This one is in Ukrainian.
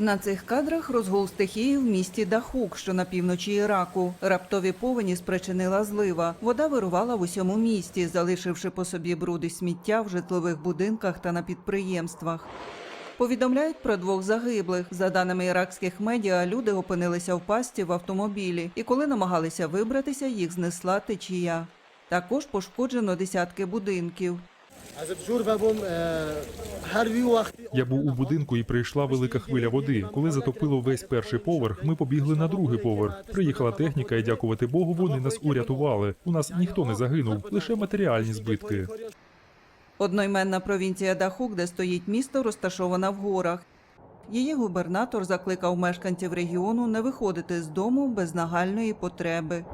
На цих кадрах розгул стихії в місті Дахук, що на півночі Іраку. Раптові повені спричинила злива. Вода вирувала в усьому місті, залишивши по собі бруди сміття в житлових будинках та на підприємствах. Повідомляють про двох загиблих. За даними іракських медіа, люди опинилися в пасті в автомобілі, і коли намагалися вибратися, їх знесла течія. Також пошкоджено десятки будинків. Я був у будинку і прийшла велика хвиля води. Коли затопило весь перший поверх, ми побігли на другий поверх. Приїхала техніка, і дякувати Богу, вони нас урятували. У нас ніхто не загинув, лише матеріальні збитки. Одноіменна провінція Дахук, де стоїть місто, розташована в горах. Її губернатор закликав мешканців регіону не виходити з дому без нагальної потреби.